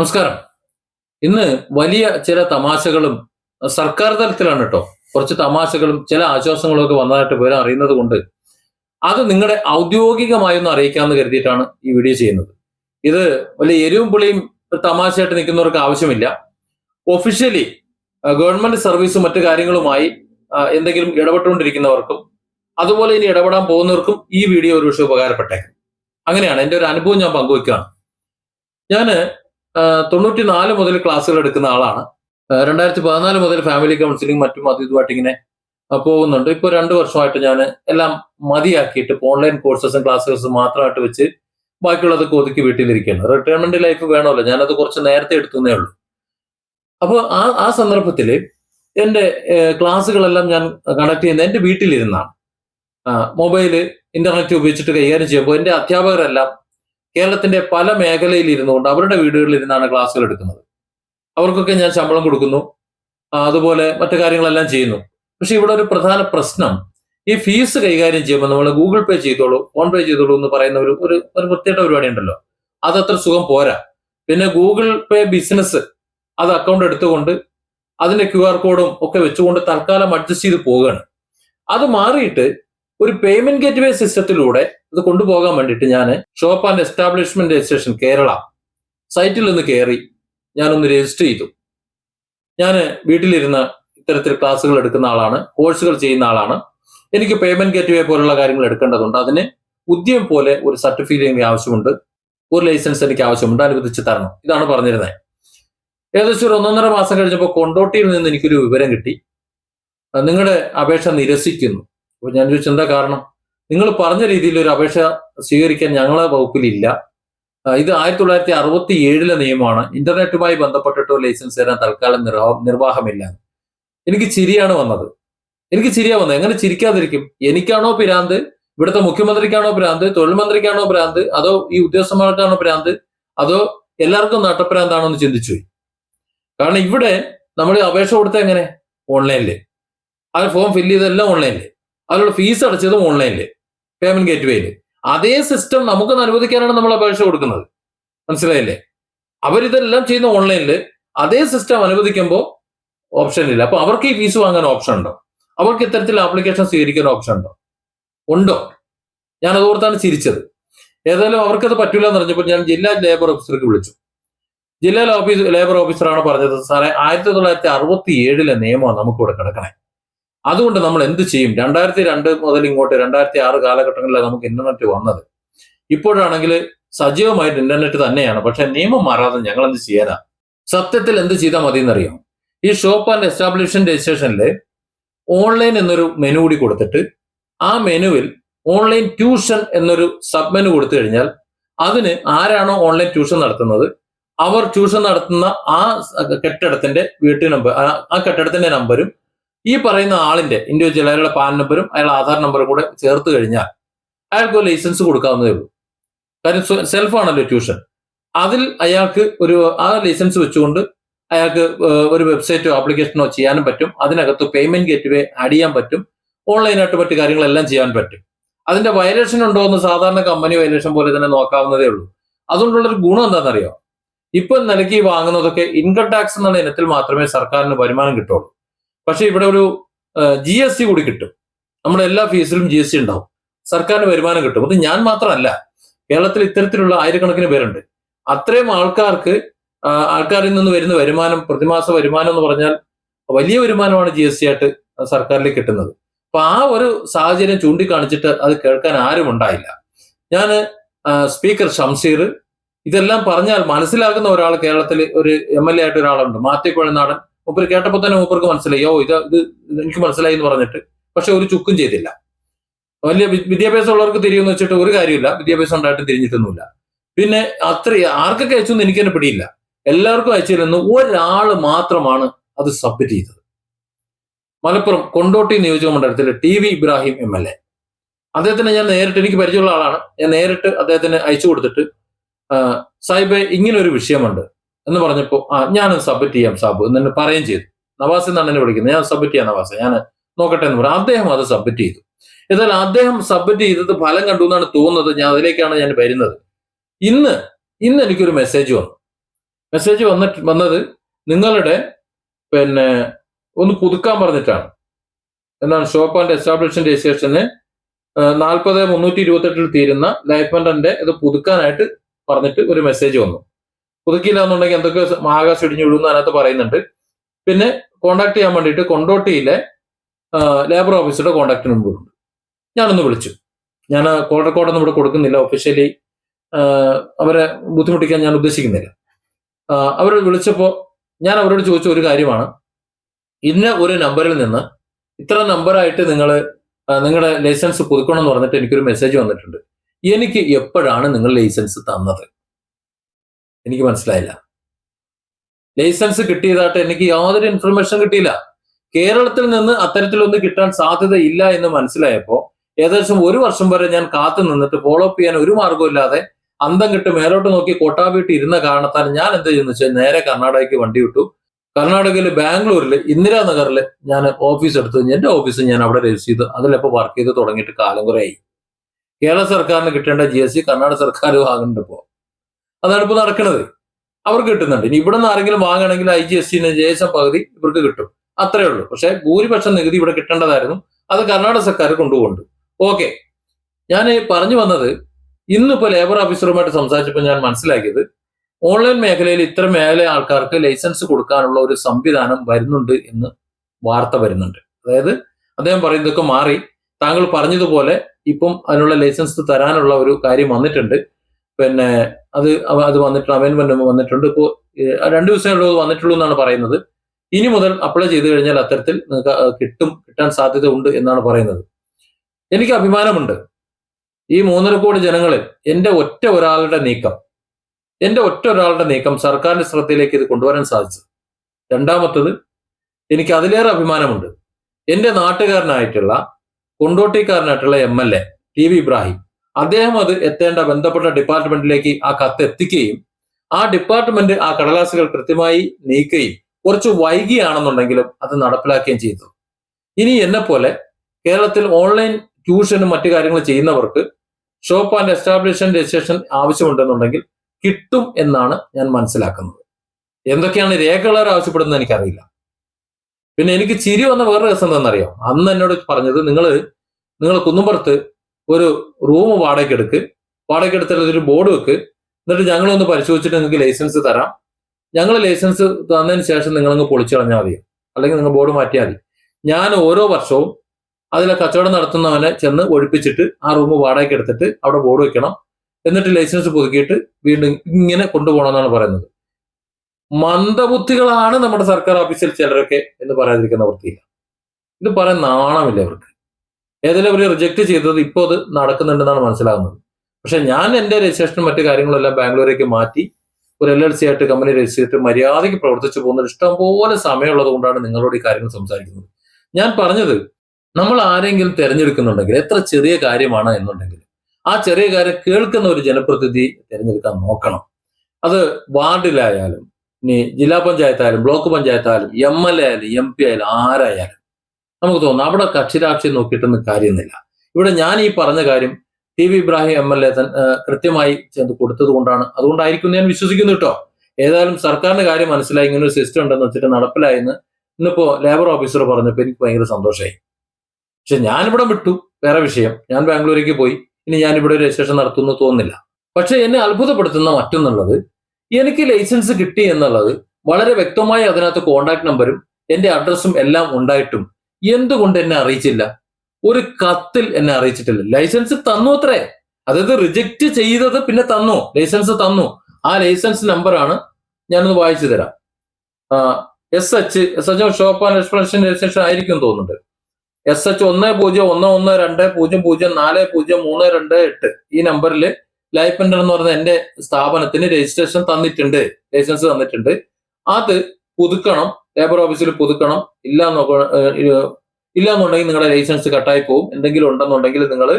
നമസ്കാരം. ഇന്ന് വലിയ ചില തമാശകളും സർക്കാർ തലത്തിലാണ് കേട്ടോ കുറച്ച് തമാശകളും ചില ആശ്വാസങ്ങളും ഒക്കെ വന്നതായിട്ട് പേര് അറിയുന്നത് കൊണ്ട് അത് നിങ്ങളുടെ ഔദ്യോഗികമായി ഒന്ന് അറിയിക്കാമെന്ന് കരുതിയിട്ടാണ് ഈ വീഡിയോ ചെയ്യുന്നത്. ഇത് വലിയ എരിവും പുളിയും തമാശയായിട്ട് നിൽക്കുന്നവർക്ക് ആവശ്യമില്ല. ഒഫീഷ്യലി ഗവൺമെന്റ് സർവീസും മറ്റു കാര്യങ്ങളുമായി എന്തെങ്കിലും ഇടപെട്ടുകൊണ്ടിരിക്കുന്നവർക്കും അതുപോലെ ഇനി ഇടപെടാൻ പോകുന്നവർക്കും ഈ വീഡിയോ ഒരു പക്ഷേ ഉപകാരപ്പെട്ടേക്കും. അങ്ങനെയാണ്. എന്റെ ഒരു അനുഭവം ഞാൻ പങ്കുവെക്കുകയാണ് ഞാൻ തൊണ്ണൂറ്റി നാല് മുതൽ ക്ലാസ്സുകൾ എടുക്കുന്ന ആളാണ്. രണ്ടായിരത്തി പതിനാല് മുതൽ ഫാമിലി കൗൺസിലിംഗ് മറ്റും അത് ഇതുമായിട്ട് ഇങ്ങനെ പോകുന്നുണ്ട്. ഇപ്പോൾ രണ്ട് വർഷമായിട്ട് ഞാൻ എല്ലാം മതിയാക്കിയിട്ട് ഓൺലൈൻ കോഴ്സസും ക്ലാസ്സുകളും മാത്രമായിട്ട് വെച്ച് ബാക്കിയുള്ളതൊക്കെ ഒതുക്കി വീട്ടിലിരിക്കുകയാണ്. റിട്ടയർമെന്റ് ലൈഫ് വേണമല്ലോ. ഞാനത് കുറച്ച് നേരത്തെ എടുത്തുന്നേ ഉള്ളൂ. അപ്പോൾ ആ ആ സന്ദർഭത്തിൽ എന്റെ ക്ലാസ്സുകളെല്ലാം ഞാൻ കണക്ട് ചെയ്യുന്നത് എന്റെ വീട്ടിലിരുന്നാണ്. മൊബൈൽ ഇന്റർനെറ്റ് ഉപയോഗിച്ചിട്ട് കൈകാര്യം ചെയ്യുമ്പോൾ എന്റെ അധ്യാപകരെല്ലാം കേരളത്തിന്റെ പല മേഖലയിൽ ഇരുന്നുകൊണ്ട് അവരുടെ വീടുകളിൽ ഇരുന്നാണ് ക്ലാസ്സുകൾ എടുക്കുന്നത്. അവർക്കൊക്കെ ഞാൻ ശമ്പളം കൊടുക്കുന്നു. അതുപോലെ മറ്റു കാര്യങ്ങളെല്ലാം ചെയ്യുന്നു. പക്ഷെ ഇവിടെ ഒരു പ്രധാന പ്രശ്നം ഈ ഫീസ് കൈകാര്യം ചെയ്യുമ്പോൾ നമ്മൾ ഗൂഗിൾ പേ ചെയ്തോളൂ ഫോൺ പേ ചെയ്തോളൂ എന്ന് പറയുന്ന ഒരു ഒരു ഒരു പരിപാടി ഉണ്ടല്ലോ. അതത്ര സുഖം പോരാ. പിന്നെ ഗൂഗിൾ പേ ബിസിനസ് അത് അക്കൗണ്ട് എടുത്തുകൊണ്ട് അതിന്റെ ക്യു ആർ കോഡും ഒക്കെ വെച്ചുകൊണ്ട് തൽക്കാലം അഡ്ജസ്റ്റ് ചെയ്ത് പോവുകയാണ്. അത് മാറിയിട്ട് ഒരു പേയ്മെന്റ് ഗേറ്റ് വേ സിസ്റ്റത്തിലൂടെ ഇത് കൊണ്ടുപോകാൻ വേണ്ടിയിട്ട് ഞാൻ shop and establishment registration Kerala സൈറ്റിൽ നിന്ന് കയറി ഞാനൊന്ന് രജിസ്റ്റർ ചെയ്തു. ഞാൻ വീട്ടിലിരുന്ന് ഇത്തരത്തിൽ ക്ലാസ്സുകൾ എടുക്കുന്ന ആളാണ് കോഴ്സുകൾ ചെയ്യുന്ന ആളാണ്. എനിക്ക് പേയ്മെന്റ് ഗേറ്റ് വേ പോലുള്ള കാര്യങ്ങൾ എടുക്കേണ്ടതുണ്ട്. അതിന് ഉദ്യം പോലെ ഒരു സർട്ടിഫിക്കറ്റ് എനിക്ക് ആവശ്യമുണ്ട്. ഒരു ലൈസൻസ് എനിക്ക് ആവശ്യമുണ്ട്. അനുവദിച്ച് തരണം. ഇതാണ് പറഞ്ഞിരുന്നത്. ഏകദേശം ഒരു ഒന്നൊന്നര മാസം കഴിഞ്ഞപ്പോൾ കൊണ്ടോട്ടിയിൽ നിന്ന് എനിക്കൊരു വിവരം കിട്ടി. നിങ്ങളുടെ അപേക്ഷ നിരസിക്കുന്നു. അപ്പോൾ ഞാൻ ചോദിച്ചു എന്താ കാരണം? നിങ്ങൾ പറഞ്ഞ രീതിയിൽ ഒരു അപേക്ഷ സ്വീകരിക്കാൻ ഞങ്ങളെ വകുപ്പിലില്ല. ഇത് ആയിരത്തി തൊള്ളായിരത്തി അറുപത്തി ഏഴിലെ നിയമമാണ്. ഇന്റർനെറ്റുമായി ബന്ധപ്പെട്ടിട്ടോ ലൈസൻസ് തരാൻ തൽക്കാലം നിർവാ നിർവാഹമില്ല. എനിക്ക് ചിരിയാണ് വന്നത്. എനിക്ക് ചിരിയാ വന്നത്. എങ്ങനെ ചിരിക്കാതിരിക്കും? എനിക്കാണോ പിരാന്ത്? ഇവിടുത്തെ മുഖ്യമന്ത്രിക്കാണോ ഭ്രാന്ത് തൊഴിൽ മന്ത്രിക്കാണോ ഭ്രാന്ത് അതോ ഈ ഉദ്യോഗസ്ഥന്മാർക്കാണോ ഭ്രാന്ത് അതോ എല്ലാവർക്കും നട്ടപ്രാന്താണോ എന്ന് ചിന്തിച്ചു കാരണം ഇവിടെ നമ്മൾ അപേക്ഷ കൊടുത്ത എങ്ങനെ? ഓൺലൈനിൽ അത് ഫോം ഫില്ല് ചെയ്തെല്ലാം ഓൺലൈനിൽ അതിനുള്ള ഫീസ് അടച്ചതും ഓൺലൈനിൽ പേയ്മെന്റ് ഗേറ്റ് വേയിൽ അതേ സിസ്റ്റം നമുക്കൊന്ന് അനുവദിക്കാനാണ് നമ്മൾ അപേക്ഷ കൊടുക്കുന്നത്. മനസ്സിലായില്ലേ? അവരിതെല്ലാം ചെയ്യുന്ന ഓൺലൈനിൽ അതേ സിസ്റ്റം അനുവദിക്കുമ്പോൾ ഓപ്ഷൻ ഇല്ല. അപ്പൊ അവർക്ക് ഈ ഫീസ് വാങ്ങാൻ ഓപ്ഷൻ ഉണ്ടോ? അവർക്ക് ഇത്തരത്തിൽ ആപ്ലിക്കേഷൻ സ്വീകരിക്കാൻ ഓപ്ഷൻ ഉണ്ടോ? ഉണ്ടോ? ഞാൻ അതോർത്താണ് ചിരിച്ചത്. ഏതായാലും അവർക്കത് പറ്റില്ല എന്ന് പറഞ്ഞപ്പോൾ ഞാൻ ജില്ലാ ലേബർ ഓഫീസർക്ക് വിളിച്ചു. ജില്ലാ ഓഫീസ് ലേബർ ഓഫീസറാണ് പറഞ്ഞത് സാറേ ആയിരത്തി തൊള്ളായിരത്തി അറുപത്തി ഏഴിലെ നിയമമാണ് നമുക്കിവിടെ കിടക്കണേ. അതുകൊണ്ട് നമ്മൾ എന്ത് ചെയ്യും? രണ്ടായിരത്തി രണ്ട് മുതൽ ഇങ്ങോട്ട് രണ്ടായിരത്തി ആറ് കാലഘട്ടങ്ങളിലാണ് നമുക്ക് ഇന്റർനെറ്റ് വന്നത്. ഇപ്പോഴാണെങ്കിൽ സജീവമായിട്ട് ഇന്റർനെറ്റ് തന്നെയാണ്. പക്ഷെ നിയമം മാറാതെ ഞങ്ങൾ എന്ത് ചെയ്യാനാ? സത്യത്തിൽ എന്ത് ചെയ്താൽ മതി എന്നറിയാം ഈ ഷോപ്പ് ആൻഡ് എസ്റ്റാബ്ലിഷ്മെന്റ് രജിസ്ട്രേഷനിൽ ഓൺലൈൻ എന്നൊരു മെനു കൂടി കൊടുത്തിട്ട് ആ മെനുവിൽ ഓൺലൈൻ ട്യൂഷൻ എന്നൊരു സബ് മെനു കൊടുത്തു കഴിഞ്ഞാൽ അതിന് ആരാണോ ഓൺലൈൻ ട്യൂഷൻ നടത്തുന്നത്? അവർ ട്യൂഷൻ നടത്തുന്ന ആ കെട്ടിടത്തിന്റെ വീട്ടു നമ്പർ ആ കെട്ടിടത്തിന്റെ നമ്പരും ഈ പറയുന്ന ആളിന്റെ ഇൻഡിവിജ്വൽ അയാളുടെ പാൻ നമ്പറും അയാളുടെ ആധാർ നമ്പറും കൂടെ ചേർത്ത് കഴിഞ്ഞാൽ അയാൾക്ക് ലൈസൻസ് കൊടുക്കാവുന്നതേ ഉള്ളൂ. കാര്യം സെൽഫ് ആണല്ലോ ട്യൂഷൻ അതിൽ അയാൾക്ക് ഒരു ആ ലൈസൻസ് വെച്ചുകൊണ്ട് അയാൾക്ക് ഒരു വെബ്സൈറ്റോ ആപ്ലിക്കേഷനോ ചെയ്യാനും പറ്റും. അതിനകത്ത് പേയ്മെന്റ് ഗേറ്റ് വേ ആഡ് ചെയ്യാൻ പറ്റും. ഓൺലൈനായിട്ട് മറ്റു കാര്യങ്ങളെല്ലാം ചെയ്യാൻ പറ്റും. അതിന്റെ വയലേഷൻ ഉണ്ടോ എന്ന് സാധാരണ കമ്പനി വയലേഷൻ പോലെ തന്നെ നോക്കാവുന്നതേ ഉള്ളൂ. അതുകൊണ്ടുള്ള ഒരു ഗുണം എന്താണെന്നറിയോ? ഇപ്പൊ നിലയ്ക്ക് വാങ്ങുന്നതൊക്കെ ഇൻകം ടാക്സ് എന്നുള്ള ഇനത്തിൽ മാത്രമേ സർക്കാരിന് വരുമാനം കിട്ടുള്ളൂ. പക്ഷെ ഇവിടെ ഒരു ജി എസ് ടി കൂടി കിട്ടും. നമ്മുടെ എല്ലാ ഫീസിലും ജി എസ് ടി ഉണ്ടാവും. സർക്കാരിന് വരുമാനം കിട്ടും. അത് ഞാൻ മാത്രമല്ല കേരളത്തിൽ ഇത്തരത്തിലുള്ള ആയിരക്കണക്കിന് പേരുണ്ട്. അത്രയും ആൾക്കാർക്ക് ആൾക്കാരിൽ നിന്ന് വരുന്ന വരുമാനം പ്രതിമാസ വരുമാനം എന്ന് പറഞ്ഞാൽ വലിയ വരുമാനമാണ് ജി എസ് ടി ആയിട്ട് സർക്കാരിലേക്ക് കിട്ടുന്നത്. അപ്പൊ ആ ഒരു സാഹചര്യം ചൂണ്ടിക്കാണിച്ചിട്ട് അത് കേൾക്കാൻ ആരും ഉണ്ടായില്ല. ഞാൻ സ്പീക്കർ ഷംസീർ ഇതെല്ലാം പറഞ്ഞാൽ മനസ്സിലാക്കുന്ന ഒരാൾ കേരളത്തിൽ ഒരു എം എൽ എ ആയിട്ട് ഒരാളുണ്ട്. മാറ്റിക്കൊഴുനാടൻ മൂപ്പര് കേട്ടപ്പോൾ തന്നെ മൂപ്പർക്ക് മനസ്സിലായി. ഓ ഇത് ഇത് എനിക്ക് മനസ്സിലായി എന്ന് പറഞ്ഞിട്ട്. പക്ഷെ ഒരു ചുക്കും ചെയ്തില്ല. വലിയ വിദ്യാഭ്യാസം ഉള്ളവർക്ക് തിരിയെന്ന് വെച്ചിട്ട് ഒരു കാര്യമില്ല വിദ്യാഭ്യാസം ഉണ്ടായിട്ട് തിരിഞ്ഞിട്ടൊന്നുമില്ല. പിന്നെ അത്ര ആർക്കൊക്കെ അയച്ചു എന്ന് എനിക്ക് തന്നെ പിടിയില്ല. എല്ലാവർക്കും അയച്ചിരുന്നു ഒരാൾ മാത്രമാണ് അത് സബ്മിറ്റ് ചെയ്തത്. മലപ്പുറം കൊണ്ടോട്ടി നിയോജക മണ്ഡലത്തിൽ T V Ibrahim M L A. അദ്ദേഹത്തിന് ഞാൻ നേരിട്ട് എനിക്ക് പരിചയമുള്ള ആളാണ്. ഞാൻ നേരിട്ട് അദ്ദേഹത്തിന് അയച്ചു കൊടുത്തിട്ട് സാഹിബെ ഇങ്ങനെ ഒരു വിഷയമുണ്ട്. എന്ന് പറഞ്ഞപ്പോൾ ആ ഞാൻ സബ്മിറ്റ് ചെയ്യാം സാബു എന്ന് എന്നെ പറയുകയും ചെയ്തു. നവാസ് എന്നാണ് എന്നെ വിളിക്കുന്നത്. ഞാൻ സബ്മിറ്റ് ചെയ്യാം നവാസ്. ഞാൻ നോക്കട്ടെ എന്ന് പറഞ്ഞു. അദ്ദേഹം അത് സബ്മിറ്റ് ചെയ്തു. എന്നാൽ അദ്ദേഹം സബ്മിറ്റ് ചെയ്തത് ഫലം കണ്ടു എന്നാണ് തോന്നുന്നത്. ഞാൻ അതിലേക്കാണ് ഞാൻ വരുന്നത്. ഇന്ന് ഇന്ന് എനിക്കൊരു മെസ്സേജ് വന്നു. മെസ്സേജ് വന്നിട്ട് വന്നത് നിങ്ങളുടെ പിന്നെ ഒന്ന് പുതുക്കാൻ പറഞ്ഞിട്ടാണ്. എന്നാണ് ഷോപ്പ് ആൻഡ് എസ്റ്റാബ്ലിഷ്മെന്റ് രജിസ്ട്രേഷന് നാൽപ്പത് മുന്നൂറ്റി ഇരുപത്തെട്ടിൽ തീരുന്ന ലൈഫ് ഇത് പുതുക്കാനായിട്ട് പറഞ്ഞിട്ട് ഒരു മെസ്സേജ് വന്നു. പുതുക്കിയില്ല എന്നുണ്ടെങ്കിൽ എന്തൊക്കെ ആകാശം ഇടിഞ്ഞു വിടുന്നു അതിനകത്ത് പറയുന്നുണ്ട്. പിന്നെ കോണ്ടാക്ട് ചെയ്യാൻ വേണ്ടിയിട്ട് കൊണ്ടോട്ടിയിലെ ലേബർ ഓഫീസറുടെ കോണ്ടാക്ട് നമ്പർ ഉണ്ട് ഞാനൊന്ന് വിളിച്ചു. ഞാൻ കോൾ റെക്കോർഡൊന്നും ഇവിടെ കൊടുക്കുന്നില്ല ഒഫീഷ്യലി അവരെ ബുദ്ധിമുട്ടിക്കാൻ ഞാൻ ഉദ്ദേശിക്കുന്നില്ല. അവർ വിളിച്ചപ്പോൾ ഞാൻ അവരോട് ചോദിച്ച ഒരു കാര്യമാണ്. ഇന്ന ഒരു നമ്പറിൽ നിന്ന് ഇത്ര നമ്പറായിട്ട് നിങ്ങൾ നിങ്ങളുടെ ലൈസൻസ് പുതുക്കണം എന്ന് പറഞ്ഞിട്ട് എനിക്കൊരു മെസ്സേജ് വന്നിട്ടുണ്ട്. എനിക്ക് എപ്പോഴാണ് നിങ്ങൾ ലൈസൻസ് തന്നത്? എനിക്ക് മനസ്സിലായില്ല. ലൈസൻസ് കിട്ടിയതായിട്ട് എനിക്ക് യാതൊരു ഇൻഫർമേഷൻ കിട്ടിയില്ല. കേരളത്തിൽ നിന്ന് അത്തരത്തിലൊന്നും കിട്ടാൻ സാധ്യതയില്ല എന്ന് മനസ്സിലായപ്പോ ഏകദേശം ഒരു വർഷം വരെ ഞാൻ കാത്തു നിന്നിട്ട് ഫോളോ അപ്പ് ചെയ്യാൻ ഒരു മാർഗമില്ലാതെ അന്തം കിട്ട് മേലോട്ട് നോക്കി കോട്ടാവിട്ട് ഇരുന്ന കാരണത്താൽ ഞാൻ എന്ത് ചെയ്യുന്നു വെച്ചാൽ നേരെ കർണാടകയ്ക്ക് വണ്ടി വിട്ടു. കർണാടകയിൽ ബാംഗ്ലൂരിൽ ഇന്ദിരാനഗറിൽ ഞാൻ ഓഫീസ് എടുത്തു. എന്റെ ഓഫീസ് ഞാൻ അവിടെ രജിസ്റ്റർ ചെയ്തു. അതിലിപ്പോൾ വർക്ക് ചെയ്ത് തുടങ്ങിയിട്ട് കാലം കുറേയായി കേരള സർക്കാരിന് കിട്ടേണ്ട ജി എസ് സി കർണാടക സർക്കാർ വാങ്ങുന്നുണ്ട് ഇപ്പോൾ അതാണ് ഇപ്പോൾ നടക്കുന്നത് അവർക്ക് കിട്ടുന്നുണ്ട്. ഇനി ഇവിടെ നിന്ന് ആരെങ്കിലും വാങ്ങണമെങ്കിൽ ഐ ജി എസ് ടിന് ജെ എസ് എം പകുതി ഇവർക്ക് കിട്ടും. അത്രേ ഉള്ളൂ. പക്ഷേ ഭൂരിപക്ഷം നികുതി ഇവിടെ കിട്ടേണ്ടതായിരുന്നു. അത് കർണാടക സർക്കാർ കൊണ്ടുപോകുന്നുണ്ട്. ഓക്കെ. ഞാൻ പറഞ്ഞു വന്നത് ഇന്നിപ്പോൾ ലേബർ ഓഫീസറുമായിട്ട് സംസാരിച്ചപ്പോൾ ഞാൻ മനസ്സിലാക്കിയത് ഓൺലൈൻ മേഖലയിൽ ഇത്ര മേഖല ആൾക്കാർക്ക് ലൈസൻസ് കൊടുക്കാനുള്ള ഒരു സംവിധാനം വരുന്നുണ്ട് എന്ന് വാർത്ത വരുന്നുണ്ട്. അതായത് അദ്ദേഹം പറയുന്നതൊക്കെ മാറി. താങ്കൾ പറഞ്ഞതുപോലെ ഇപ്പം അതിനുള്ള ലൈസൻസ് തരാനുള്ള ഒരു കാര്യം വന്നിട്ടുണ്ട്. പിന്നെ അത് അത് വന്നിട്ട് അമെന്റ്മെന്റ് വന്നിട്ടുണ്ട്. ഇപ്പോൾ രണ്ടു ദിവസമുള്ളത് വന്നിട്ടുള്ളൂ എന്നാണ് പറയുന്നത്. ഇനി മുതൽ അപ്ലൈ ചെയ്തു കഴിഞ്ഞാൽ അത്തരത്തിൽ നിങ്ങൾക്ക് കിട്ടും കിട്ടാൻ സാധ്യത ഉണ്ട് എന്നാണ് പറയുന്നത്. എനിക്ക് അഭിമാനമുണ്ട്. ഈ മൂന്നര കോടി ജനങ്ങളിൽ എന്റെ ഒറ്റ ഒരാളുടെ നീക്കം എന്റെ ഒറ്റ ഒരാളുടെ നീക്കം സർക്കാരിന്റെ ശ്രദ്ധയിലേക്ക് ഇത് കൊണ്ടുവരാൻ സാധിച്ചു രണ്ടാമത്തത് എനിക്ക് അതിലേറെ അഭിമാനമുണ്ട്. എന്റെ നാട്ടുകാരനായിട്ടുള്ള കൊണ്ടോട്ടിക്കാരനായിട്ടുള്ള M L A T V Ibrahim അദ്ദേഹം അത് എത്തേണ്ട ബന്ധപ്പെട്ട ഡിപ്പാർട്ട്മെന്റിലേക്ക് ആ കത്ത് എത്തിക്കുകയും ആ ഡിപ്പാർട്ട്മെന്റ് ആ കടലാസുകൾ കൃത്യമായി നീക്കുകയും കുറച്ച് വൈകിയാണെന്നുണ്ടെങ്കിലും അത് നടപ്പിലാക്കുകയും ചെയ്തു. ഇനി എന്നെ പോലെ കേരളത്തിൽ ഓൺലൈൻ ട്യൂഷനും മറ്റു കാര്യങ്ങളും ചെയ്യുന്നവർക്ക് ഷോപ്പ് ആൻഡ് എസ്റ്റാബ്ലിഷൻ രജിസ്ട്രേഷൻ ആവശ്യമുണ്ടെന്നുണ്ടെങ്കിൽ കിട്ടും എന്നാണ് ഞാൻ മനസ്സിലാക്കുന്നത്. എന്തൊക്കെയാണ് രേഖകൾ ആവശ്യപ്പെടുന്നത് എനിക്കറിയില്ല. പിന്നെ എനിക്ക് ചിരി വന്ന വേറെ രസം എന്താണെന്നറിയാം? അന്ന് എന്നോട് പറഞ്ഞത് നിങ്ങൾ നിങ്ങൾ കുന്നുംപുറത്ത് ഒരു റൂം വാടകയ്ക്ക് എടുക്ക്. വാടകയ്ക്ക് എടുത്തിട്ട് ഒരു ബോർഡ് വെക്ക്. എന്നിട്ട് ഞങ്ങളൊന്ന് പരിശോധിച്ചിട്ട് നിങ്ങൾക്ക് ലൈസൻസ് തരാം. ഞങ്ങൾ ലൈസൻസ് തന്നതിന് ശേഷം നിങ്ങളങ്ങ് പൊളിച്ചു കളഞ്ഞാൽ മതി. അല്ലെങ്കിൽ നിങ്ങൾ ബോർഡ് മാറ്റിയാൽ മതി. ഞാൻ ഓരോ വർഷവും അതിലെ കച്ചവടം നടത്തുന്നവനെ ചെന്ന് ഒഴിപ്പിച്ചിട്ട് ആ റൂം വാടകയ്ക്ക് എടുത്തിട്ട് അവിടെ ബോർഡ് വെക്കണം. എന്നിട്ട് ലൈസൻസ് പുതുക്കിയിട്ട് വീണ്ടും ഇങ്ങനെ കൊണ്ടുപോകണം എന്നാണ് പറയുന്നത്. മന്ദബുദ്ധികളാണ് നമ്മുടെ സർക്കാർ ഓഫീസിൽ ചിലരൊക്കെ എന്ന് പറയാതിരിക്കുന്ന വൃത്തിയില്ല. ഇത് പറയാൻ നാണമില്ല അവർക്ക് ഏതെങ്കിലും അവർ റിജക്ട് ചെയ്തത് ഇപ്പോൾ അത് നടക്കുന്നുണ്ടെന്നാണ് മനസ്സിലാകുന്നത്. പക്ഷെ ഞാൻ എന്റെ രജിസ്ട്രേഷനും മറ്റു കാര്യങ്ങളെല്ലാം ബാംഗ്ലൂരേക്ക് മാറ്റി ഒരു എൽ എൽ സി ആയിട്ട് കമ്പനി രജിസ്റ്റർ ചെയ്തിട്ട് മര്യാദയ്ക്ക് പ്രവർത്തിച്ചു പോകുന്ന ഇഷ്ടംപോലെ സമയമുള്ളത് കൊണ്ടാണ് നിങ്ങളോട് ഈ കാര്യങ്ങൾ സംസാരിക്കുന്നത്. ഞാൻ പറഞ്ഞത് നമ്മൾ ആരെങ്കിലും തിരഞ്ഞെടുക്കുന്നുണ്ടെങ്കിൽ എത്ര ചെറിയ കാര്യമാണ് എന്നുണ്ടെങ്കിൽ ആ ചെറിയ കാര്യം കേൾക്കുന്ന ഒരു ജനപ്രതിനിധി തിരഞ്ഞെടുക്കാൻ നോക്കണം. അത് വാർഡിലായാലും ഇനി ജില്ലാ പഞ്ചായത്തായാലും ബ്ലോക്ക് പഞ്ചായത്തായാലും എം എൽ എ ആയാലും എം പി ആയാലും ആരായാലും നമുക്ക് തോന്നുന്നു അവിടെ കക്ഷിരാക്ഷി നോക്കിയിട്ടൊന്നും കാര്യമൊന്നുമില്ല. ഇവിടെ ഞാൻ ഈ പറഞ്ഞ കാര്യം T V Ibrahim M L A കൃത്യമായി ചെന്ന് കൊടുത്തത് കൊണ്ടാണ്. അതുകൊണ്ടായിരിക്കും ഞാൻ വിശ്വസിക്കുന്നു കേട്ടോ. ഏതായാലും സർക്കാരിന്റെ കാര്യം മനസ്സിലായി. ഇങ്ങനെ ഒരു സിസ്റ്റം ഉണ്ടെന്ന് വെച്ചിട്ട് നടപ്പിലായെന്ന് ഇന്നിപ്പോ ലേബർ ഓഫീസർ പറഞ്ഞപ്പോൾ എനിക്ക് ഭയങ്കര സന്തോഷമായി. പക്ഷെ ഞാനിവിടെ വിട്ടു. വേറെ വിഷയം. ഞാൻ ബാംഗ്ലൂരേക്ക് പോയി. ഇനി ഞാൻ ഇവിടെ രജിസ്ട്രേഷൻ നടത്തുമെന്ന് തോന്നുന്നില്ല. പക്ഷെ എന്നെ അത്ഭുതപ്പെടുത്തുന്ന മറ്റൊന്നുള്ളത് എനിക്ക് ലൈസൻസ് കിട്ടി എന്നുള്ളത് വളരെ വ്യക്തമായി അതിനകത്ത് കോണ്ടാക്ട് നമ്പരും എന്റെ അഡ്രസ്സും എല്ലാം ഉണ്ടായിട്ടും എന്തുകൊണ്ട് എന്നെ അറിയിച്ചില്ല? ഒരു കത്തിൽ എന്നെ അറിയിച്ചിട്ടില്ല. ലൈസൻസ് തന്നു അത്രേ. അതായത് റിജക്റ്റ് ചെയ്തത് പിന്നെ തന്നു. ലൈസൻസ് തന്നു. ആ ലൈസൻസ് നമ്പറാണ് ഞാനൊന്ന് വായിച്ചു തരാം. S H S H shop and expression registration ആയിരിക്കും തോന്നുന്നുണ്ട്. എസ് എച്ച് ഒന്ന് പൂജ്യം ഒന്ന് ഒന്ന് രണ്ട് പൂജ്യം പൂജ്യം നാല് പൂജ്യം മൂന്ന് രണ്ട് എട്ട്. ഈ നമ്പറിൽ ലൈഫ് പെൻഡർ എന്ന് പറയുന്ന എന്റെ സ്ഥാപനത്തിന് രജിസ്ട്രേഷൻ തന്നിട്ടുണ്ട്. ലൈസൻസ് തന്നിട്ടുണ്ട്. അത് പുതുക്കണം ലേബർ ഓഫീസിൽ പുതുക്കണം. ഇല്ല ഇല്ല എന്നുണ്ടെങ്കിൽ നിങ്ങളുടെ ലൈസൻസ് കട്ടായി പോകും എന്തെങ്കിലും ഉണ്ടെന്നുണ്ടെങ്കിൽ നിങ്ങൾ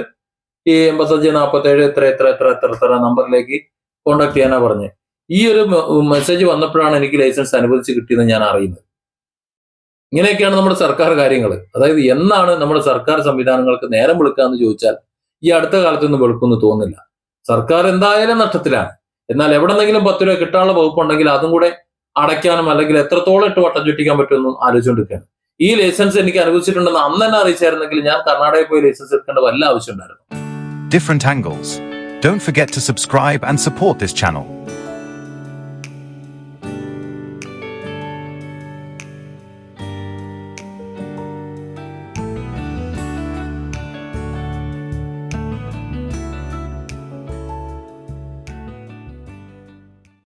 ഈ എൺപത്തഞ്ച് നാൽപ്പത്തി ഏഴ് എത്ര എത്ര എത്ര എത്ര എത്ര നമ്പറിലേക്ക് കോണ്ടാക്ട് ചെയ്യാനാ പറഞ്ഞത് ഈ ഒരു മെസ്സേജ് വന്നപ്പോഴാണ് എനിക്ക് ലൈസൻസ് അനുവദിച്ച് കിട്ടിയെന്ന് ഞാൻ അറിയുന്നത്. ഇങ്ങനെയൊക്കെയാണ് നമ്മുടെ സർക്കാർ കാര്യങ്ങൾ അതായത് എന്നാണ് നമ്മുടെ സർക്കാർ സംവിധാനങ്ങൾക്ക് നേരം വെളുക്കുക എന്ന് ചോദിച്ചാൽ ഈ അടുത്ത കാലത്തൊന്നും വെളുക്കുമെന്ന് തോന്നുന്നില്ല. സർക്കാർ എന്തായാലും നഷ്ടത്തിലാണ്. എന്നാൽ എവിടെന്നെങ്കിലും പത്ത് രൂപ കിട്ടാനുള്ള വകുപ്പുണ്ടെങ്കിൽ അതും കൂടെ അടയ്ക്കാനും അല്ലെങ്കിൽ എത്രത്തോളം ഇട്ട് വട്ടം ചുറ്റിക്കാൻ പറ്റുമെന്നും ആലോചിച്ചുകൊണ്ടിരിക്കുകയാണ് ഈ ലൈസൻസ് എനിക്ക് അനുവദിച്ചിട്ടുണ്ടെന്ന് അന്ന് തന്നെ അറിയിച്ചായിരുന്നെങ്കിൽ ഞാൻ കർണാടകയിൽ പോയി ലൈസൻസ് എടുക്കേണ്ട വല്ല ആവശ്യമുണ്ടായിരുന്നു different angles. Don't forget to subscribe and support this channel.